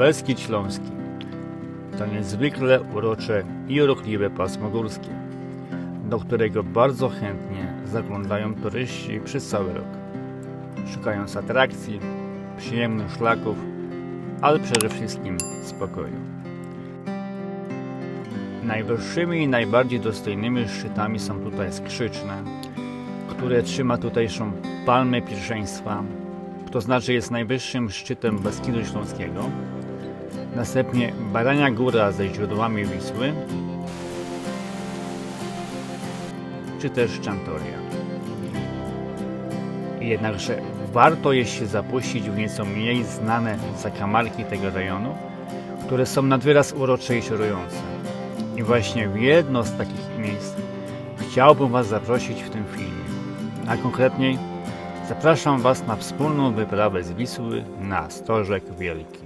Beskid Śląski to niezwykle urocze i urokliwe pasmo górskie, do którego bardzo chętnie zaglądają turyści przez cały rok, szukając atrakcji, przyjemnych szlaków, ale przede wszystkim spokoju. Najwyższymi i najbardziej dostojnymi szczytami są tutaj skrzyczne, które trzyma tutejszą palmę pierwszeństwa, to znaczy jest najwyższym szczytem Beskidu Śląskiego. Następnie Barania Góra ze źródłami Wisły, czy też Czantoria. Jednakże warto jest się zapuścić w nieco mniej znane zakamarki tego rejonu, które są nad wyraz urocze i szorujące. I właśnie w jedno z takich miejsc chciałbym Was zaprosić w tym filmie, a konkretniej zapraszam Was na wspólną wyprawę z Wisły na Stożek Wielki.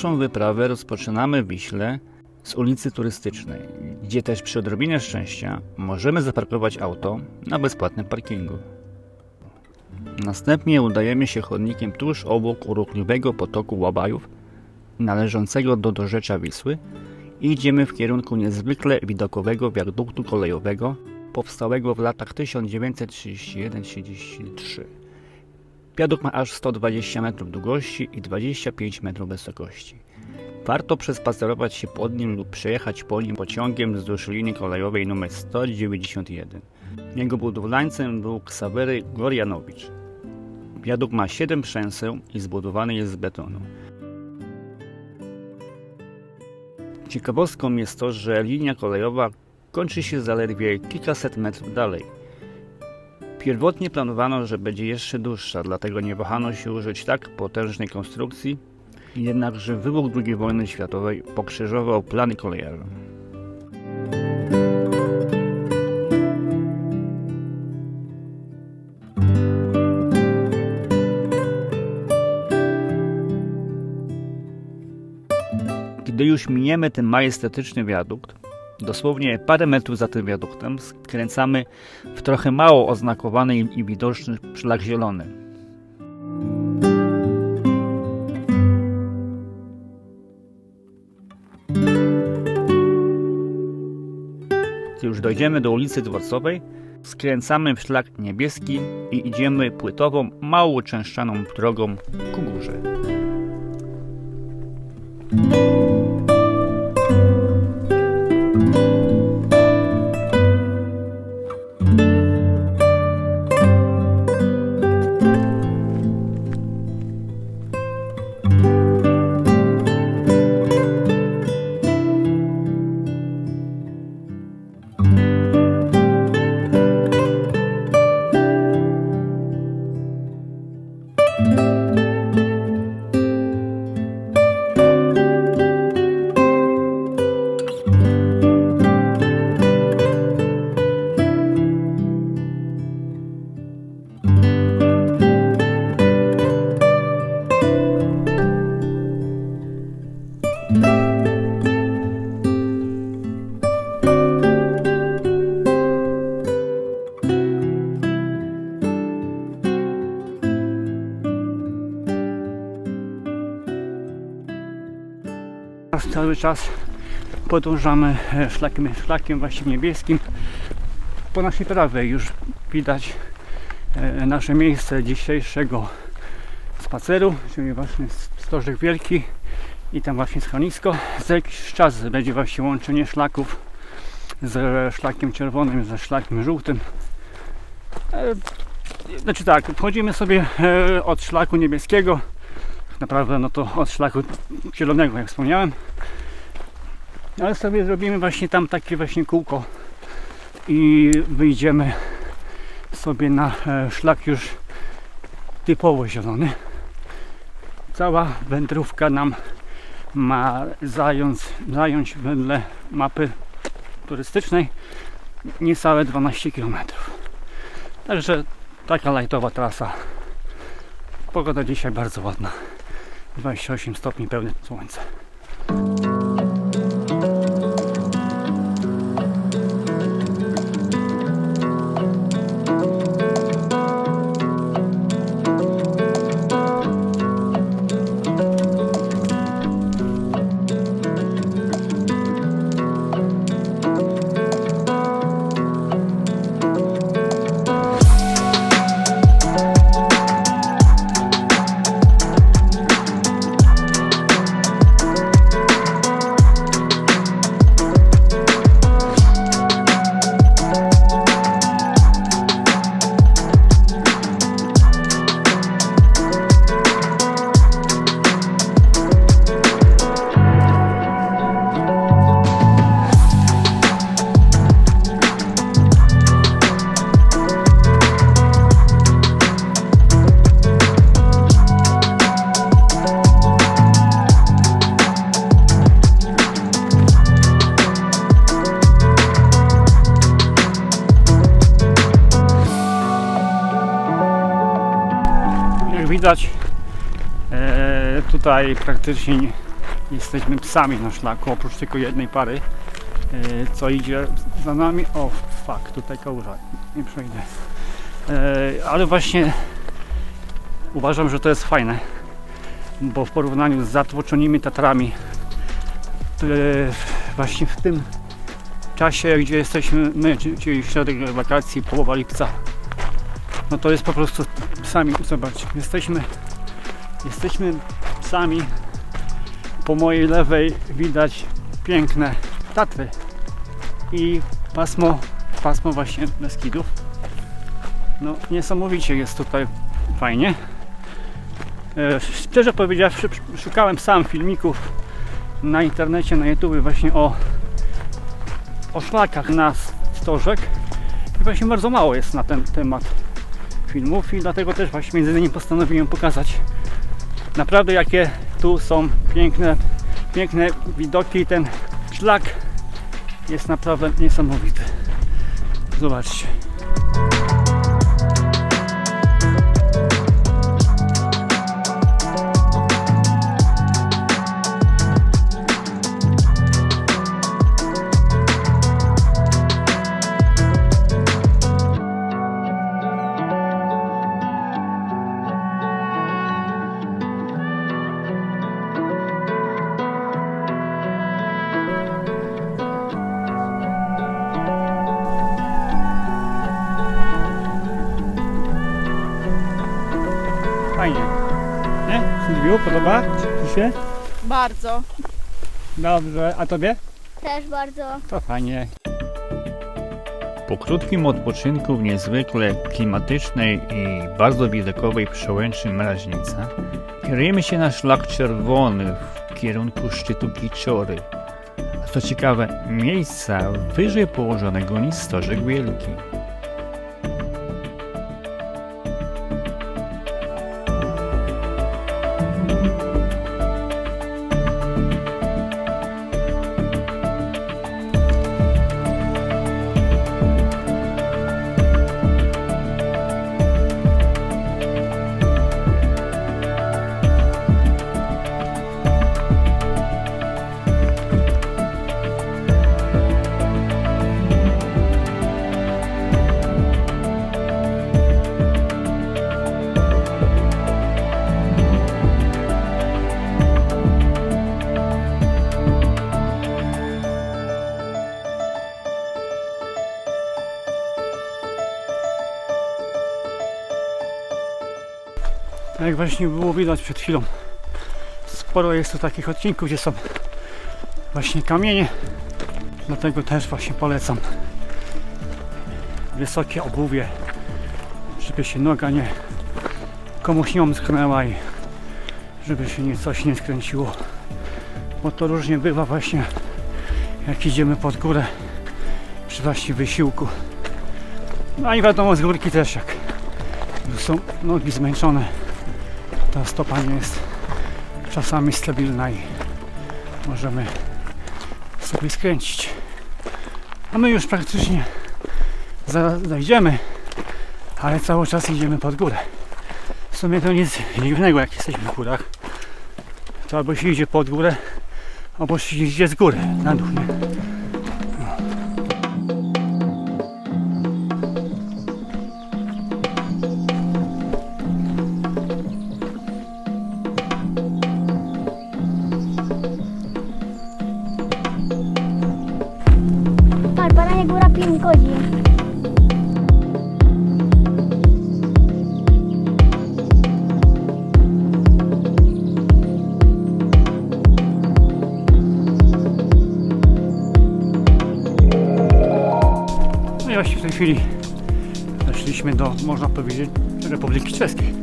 Naszą wyprawę rozpoczynamy w Wiśle z ulicy Turystycznej, gdzie też przy odrobinie szczęścia możemy zaparkować auto na bezpłatnym parkingu. Następnie udajemy się chodnikiem tuż obok urokliwego potoku Łabajów, należącego do dorzecza Wisły i idziemy w kierunku niezwykle widokowego wiaduktu kolejowego powstałego w latach 1931-33. Wiaduk ma aż 120 metrów długości i 25 metrów wysokości. Warto przespacerować się pod nim lub przejechać po nim pociągiem wzdłuż linii kolejowej nr 191. Jego budowlańcem był Ksawery Gorjanowicz. Wiaduk ma 7 przęseł i zbudowany jest z betonu. Ciekawostką jest to, że linia kolejowa kończy się zaledwie kilkaset metrów dalej. Pierwotnie planowano, że będzie jeszcze dłuższa, dlatego nie wahano się użyć tak potężnej konstrukcji, jednakże wybuch II wojny światowej pokrzyżował plany kolejarza. Gdy już miniemy ten majestatyczny wiadukt, dosłownie parę metrów za tym wiaduktem skręcamy w trochę mało oznakowany i widoczny szlak zielony. Gdy już dojdziemy do ulicy Dworcowej, skręcamy w szlak niebieski i idziemy płytową, mało uczęszczaną drogą ku górze. Cały czas podążamy e, szlakiem, szlakiem właśnie niebieskim. Po naszej prawej już widać e, nasze miejsce dzisiejszego spaceru, czyli właśnie Stożek Wielki i tam właśnie schronisko. Za jakiś czas będzie właśnie łączenie szlaków ze szlakiem czerwonym, ze szlakiem żółtym. E, Znaczy tak, wchodzimy sobie od szlaku niebieskiego naprawdę no to od szlaku zielonego, jak wspomniałem. Ale sobie zrobimy właśnie tam takie właśnie kółko i wyjdziemy sobie na e, szlak już typowo zielony. cała wędrówka nam ma zająć, zająć wedle mapy turystycznej niecałe 12 km. Także taka lajtowa trasa. Pogoda dzisiaj bardzo ładna. 28 stopni pełne słońce. Widać, e, tutaj praktycznie nie jesteśmy psami na szlaku, oprócz tylko jednej pary, e, co idzie za nami. O, fuck, tutaj kałuża, nie przejdę. E, ale właśnie uważam, że to jest fajne, bo w porównaniu z zatłoczonymi Tatrami, e, właśnie w tym czasie, gdzie jesteśmy my, czyli środek wakacji, połowa lipca, no to jest po prostu sami zobacz, jesteśmy jesteśmy sami. Po mojej lewej widać piękne Tatry i pasmo pasmo właśnie Beskidów. No niesamowicie jest tutaj fajnie. E, szczerze powiedziawszy szukałem sam filmików na internecie, na YouTube właśnie o o szlakach na stożek. I właśnie bardzo mało jest na ten temat filmów i dlatego też właśnie między innymi postanowiłem pokazać naprawdę jakie tu są piękne, piękne widoki. Ten szlak jest naprawdę niesamowity. Zobaczcie. Się? Bardzo. Dobrze. A Tobie? Też bardzo. To fajnie. Po krótkim odpoczynku w niezwykle klimatycznej i bardzo widokowej przełęczy Mraźnica kierujemy się na szlak czerwony w kierunku szczytu Giczory. A co ciekawe, miejsca wyżej położonego niż Stożek Wielki. Właśnie było widać przed chwilą, sporo jest tu takich odcinków, gdzie są właśnie kamienie. Dlatego też właśnie polecam wysokie obuwie, żeby się noga nie komuś nie omsknęła i żeby się nie, coś nie skręciło. Bo to różnie bywa właśnie jak idziemy pod górę przy właśnie wysiłku. No i wiadomo z górki też jak są nogi zmęczone ta stopa nie jest czasami stabilna i możemy sobie skręcić. A my już praktycznie zaraz dojdziemy, ale cały czas idziemy pod górę. W sumie to nic dziwnego, jak jesteśmy w górach. To albo się idzie pod górę, albo się idzie z góry na dół. Nie? Chwili doszliśmy do, można powiedzieć, Republiki Czeskiej.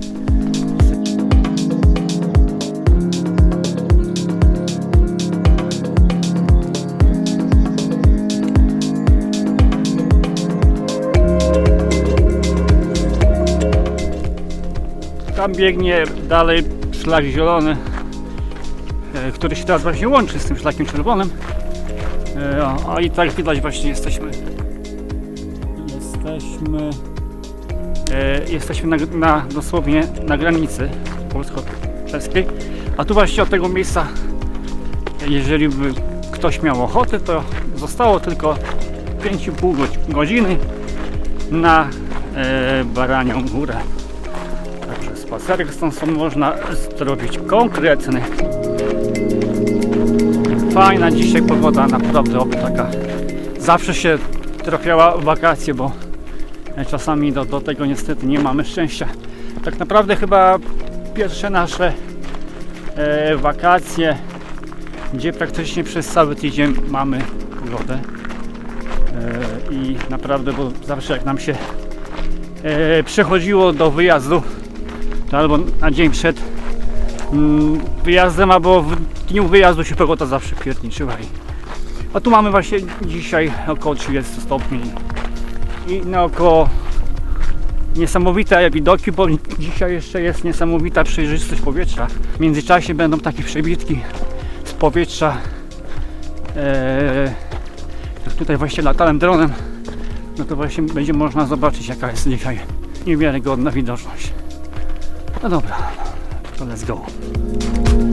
Tam biegnie dalej szlak zielony, e, który się teraz właśnie łączy z tym szlakiem czerwonym. E, a- i tak widać właśnie jesteśmy Jesteśmy e, jesteśmy na, na, dosłownie na granicy polsko-czeskiej. A tu właśnie od tego miejsca, jeżeli by ktoś miał ochotę, to zostało tylko 5,5 godz- godziny na e, Baranią Górę. Także spacerek stąd można zrobić konkretny. Fajna dzisiaj pogoda, naprawdę oby taka. Zawsze się trafiała w wakacje, bo czasami do, do tego niestety nie mamy szczęścia. Tak naprawdę chyba pierwsze nasze e, wakacje, gdzie praktycznie przez cały tydzień mamy pogodę. E, I naprawdę, bo zawsze jak nam się e, przechodziło do wyjazdu, to albo na dzień przed mm, wyjazdem, albo w dniu wyjazdu się pogoda zawsze pierniczyła. A tu mamy właśnie dzisiaj około 30 stopni i naokoło niesamowite widoki, bo dzisiaj jeszcze jest niesamowita przejrzystość powietrza. W międzyczasie będą takie przebitki z powietrza. Eee, tutaj właśnie latałem dronem, no to właśnie będzie można zobaczyć jaka jest dzisiaj niewiarygodna widoczność. No dobra, to let's go.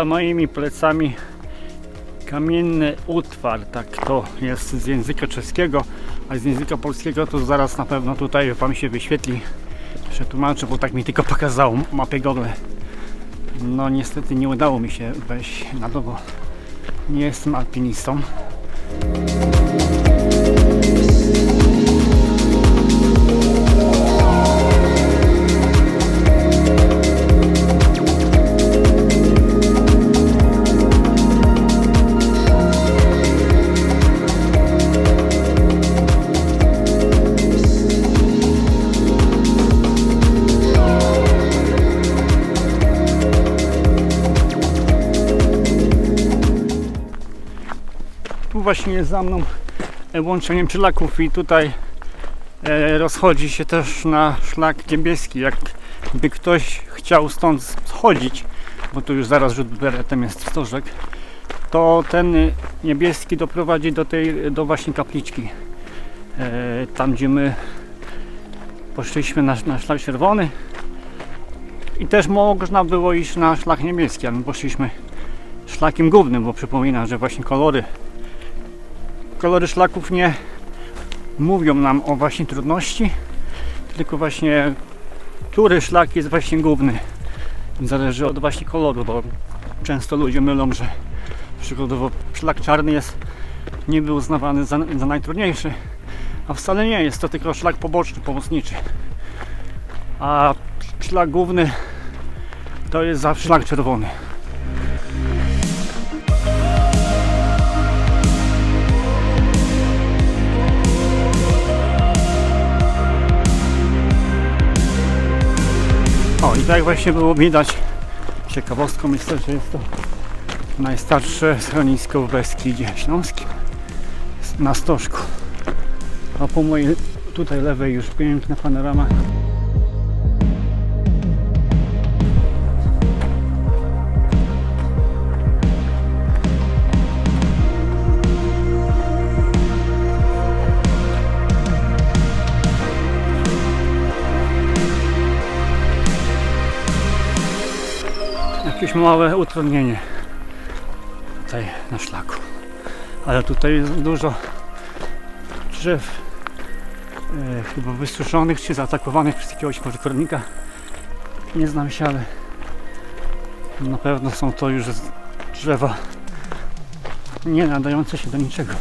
Za moimi plecami kamienny utwar, tak to jest z języka czeskiego, a z języka polskiego to zaraz na pewno tutaj Wam się wyświetli. Przetłumaczę, bo tak mi tylko pokazało mapę Google. No niestety nie udało mi się wejść na to, bo nie jestem alpinistą. Właśnie jest za mną e, łączenie przylaków i tutaj e, rozchodzi się też na szlak niebieski. Jak Gdyby ktoś chciał stąd schodzić, bo tu już zaraz rzut beretem jest stożek, to ten niebieski doprowadzi do tej, do właśnie kapliczki. E, tam gdzie my poszliśmy na, na szlak czerwony i też można było iść na szlak niebieski, ale my poszliśmy szlakiem głównym, bo przypominam, że właśnie kolory kolory szlaków nie mówią nam o właśnie trudności, tylko właśnie który szlak jest właśnie główny. Zależy od właśnie koloru, bo często ludzie mylą, że przykładowo szlak czarny jest niby uznawany za, za najtrudniejszy, a wcale nie jest to tylko szlak poboczny, pomocniczy. A szlak główny to jest zawsze szlak czerwony. Tak właśnie było widać ciekawostką to, że jest to najstarsze schronisko w Beskidzie Śląskim na Stożku. A po mojej tutaj lewej już piękna panorama. Jakieś małe utrudnienie tutaj na szlaku. Ale tutaj jest dużo drzew e, chyba wysuszonych czy zaatakowanych przez jakiegoś kornika. Nie znam się, ale na pewno są to już drzewa nie nadające się do niczego.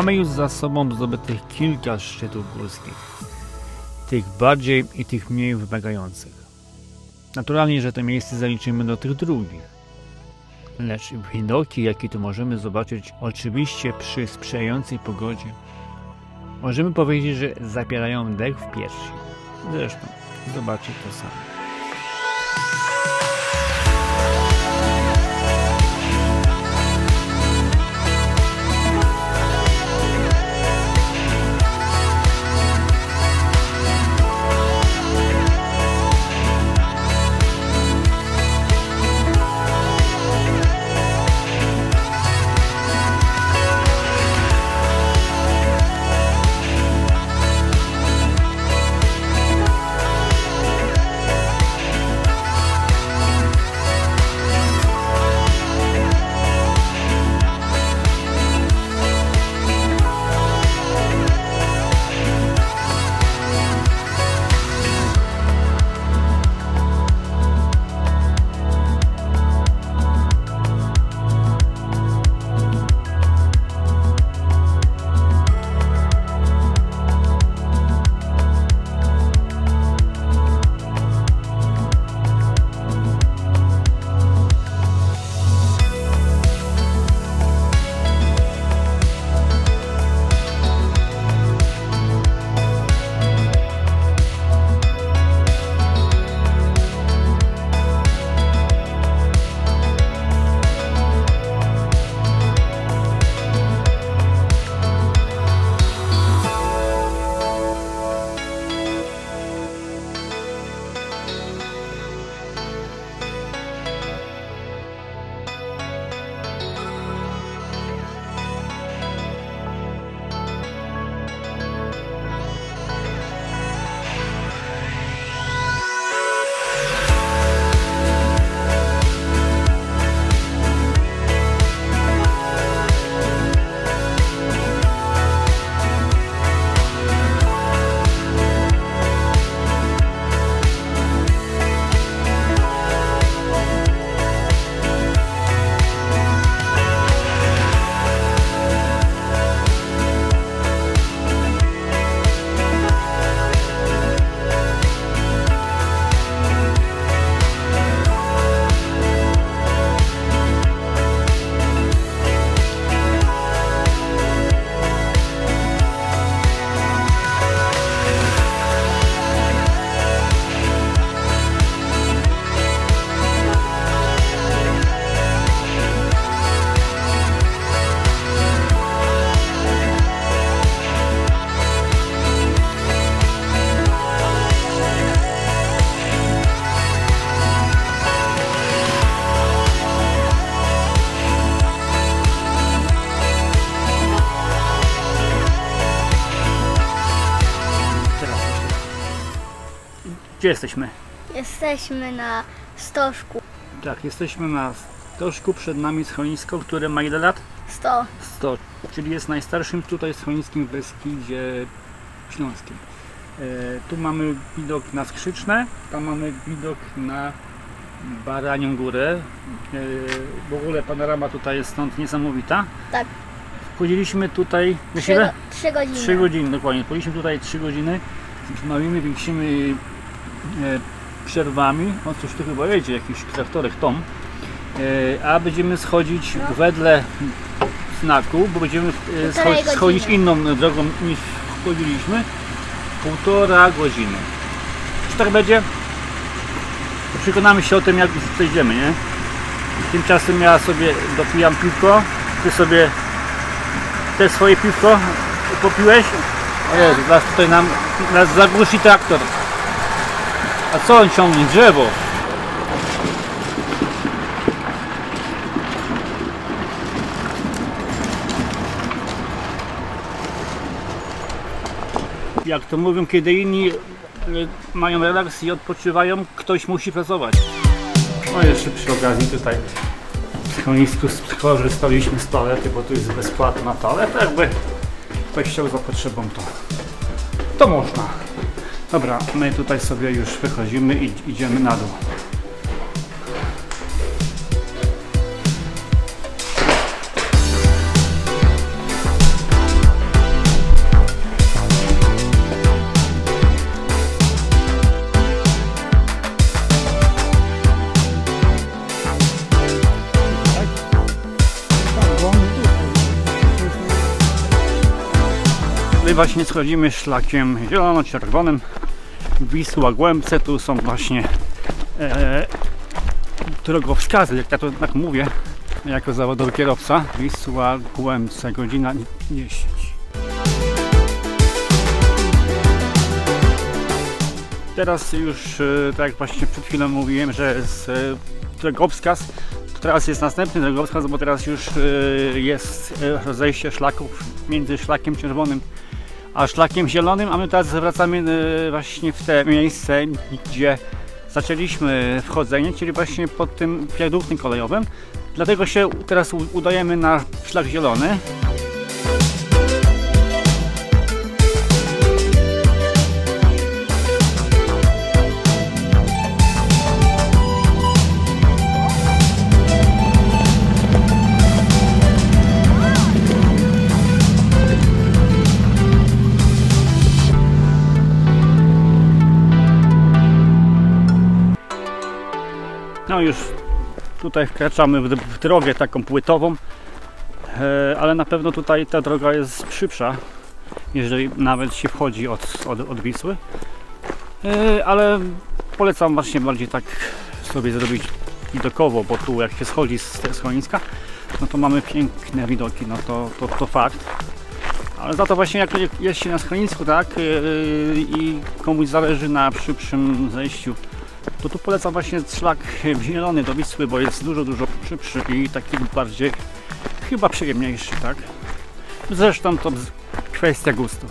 Mamy już za sobą zdobytych kilka szczytów górskich. Tych bardziej i tych mniej wymagających. Naturalnie, że te miejsce zaliczymy do tych drugich. Lecz widoki, jakie tu możemy zobaczyć, oczywiście przy sprzyjającej pogodzie, możemy powiedzieć, że zapierają dech w piersi. Zresztą, zobaczcie to samo. Jesteśmy? Jesteśmy na stożku. Tak, jesteśmy na stożku, przed nami schronisko, które ma ile lat? 100. 100, czyli jest najstarszym tutaj schroniskiem w Beskidzie Śląskim. E, tu mamy widok na Skrzyczne, tam mamy widok na Baranią Górę. E, w ogóle panorama tutaj jest stąd niesamowita. Tak. Wchodziliśmy tutaj, wiesz 3, ile? 3 godziny. 3 godziny, dokładnie. Byliśmy tutaj 3 godziny z małymi, większymi przerwami. O coś tu chyba jedzie, jakiś traktorek Tom. E, a będziemy schodzić No. wedle znaku, bo będziemy e, scho- schodzić inną drogą niż wchodziliśmy. Półtora godziny. Czy tak będzie? Przekonamy się o tym, jak przejdziemy, nie? Tymczasem ja sobie dopijam piwko, ty sobie te swoje piwko popiłeś? O Jezu, zaraz tutaj nam nas zagłusi traktor. A co on ciągnie? Drzewo. Jak to mówią, kiedy inni e, mają relaks i odpoczywają, ktoś musi pracować. O, jeszcze przy okazji tutaj w schronisku skorzystaliśmy z toalety, bo tu jest bezpłatna toaleta, jakby ktoś chciał za potrzebą to, to można. Dobra, my tutaj sobie już wychodzimy i idziemy na dół. My właśnie schodzimy szlakiem zielono-czerwonym Wisła Głębce. Tu są właśnie e, drogowskazy, jak ja to tak mówię, jako zawodowy kierowca. Wisła Głębce, godzina 10. Teraz już, e, tak jak właśnie przed chwilą mówiłem, że jest e, drogowskaz, teraz jest następny drogowskaz, bo teraz już e, jest e, rozejście szlaków między szlakiem czerwonym a szlakiem zielonym, a my teraz wracamy e, właśnie w te miejsce, gdzie zaczęliśmy wchodzenie, czyli właśnie pod tym wiaduktem kolejowym. Dlatego się teraz udajemy na szlak zielony. Już tutaj wkraczamy w, drogę taką płytową, e, ale na pewno tutaj ta droga jest szybsza, jeżeli nawet się wchodzi od, od, od Wisły. E, ale polecam właśnie bardziej tak sobie zrobić widokowo, bo tu jak się schodzi z schroniska, no to mamy piękne widoki, no to, to, to fakt. Ale za to właśnie jak jest się na schronisku, tak, e, i komuś zależy na szybszym zejściu to tu polecam właśnie szlak zielony do Wisły, bo jest dużo, dużo szybszy i taki bardziej chyba przyjemniejszy, tak? Zresztą to kwestia gustu.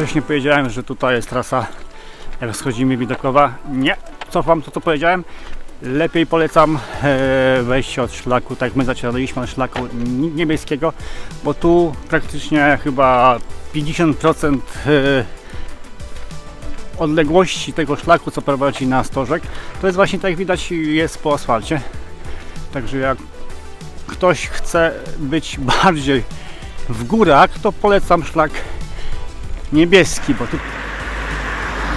Wcześniej powiedziałem, że tutaj jest trasa, jak schodzimy widokowa. Nie, cofam to, co powiedziałem. Lepiej polecam e, wejście od szlaku, tak jak my zaczynaliśmy od szlaku ni- niebieskiego, bo tu praktycznie chyba 50% e, odległości tego szlaku, co prowadzi na stożek, to jest właśnie tak jak widać jest po asfalcie. Także jak ktoś chce być bardziej w górach, to polecam szlak niebieski, bo tu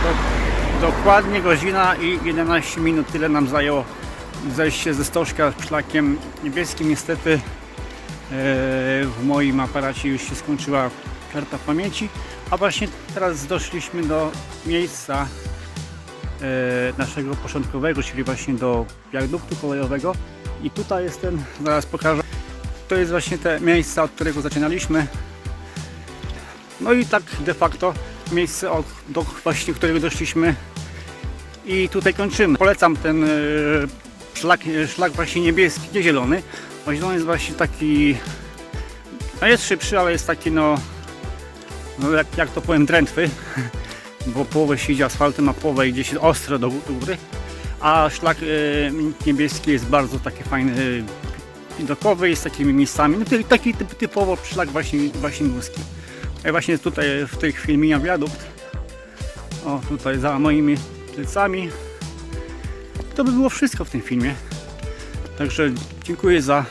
do, dokładnie godzina i 11 minut tyle nam zajęło zejście ze stożka szlakiem niebieskim. Niestety e, w moim aparacie już się skończyła karta pamięci, a właśnie teraz doszliśmy do miejsca naszego początkowego, czyli właśnie do wiaduktu kolejowego. I tutaj jest ten, zaraz pokażę. To jest właśnie te miejsce, od którego zaczynaliśmy. No i tak de facto miejsce, do właśnie którego doszliśmy i tutaj kończymy. Polecam ten e, szlak, e, szlak właśnie niebieski, nie zielony, bo zielony jest właśnie taki, no jest szybszy, ale jest taki no, no jak, jak to powiem, drętwy, bo połowę się idzie asfaltem, a połowę idzie się ostro do, góry, a szlak e, niebieski jest bardzo taki fajny, widokowy, jest takimi miejscami, no, taki typ, typowo szlak właśnie, właśnie górski. Ja właśnie tutaj w tej chwili wiadukt, o tutaj za moimi plecami. To by było wszystko w tym filmie. Także dziękuję za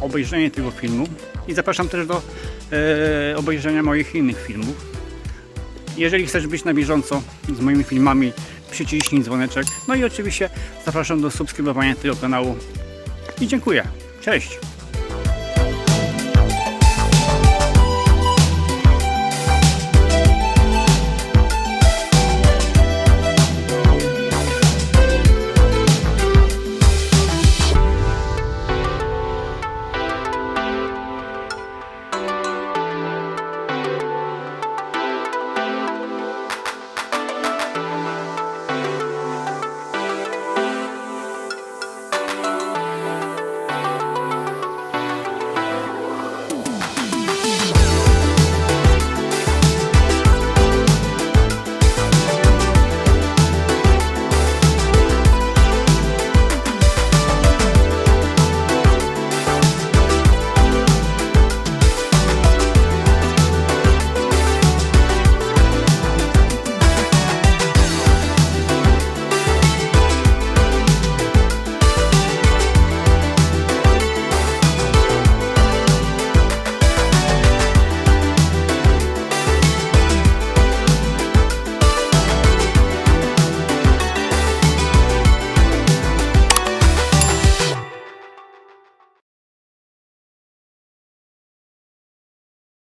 obejrzenie tego filmu i zapraszam też do e, obejrzenia moich innych filmów. Jeżeli chcesz być na bieżąco z moimi filmami, przyciśnij dzwoneczek. No i oczywiście zapraszam do subskrybowania tego kanału. I dziękuję. Cześć!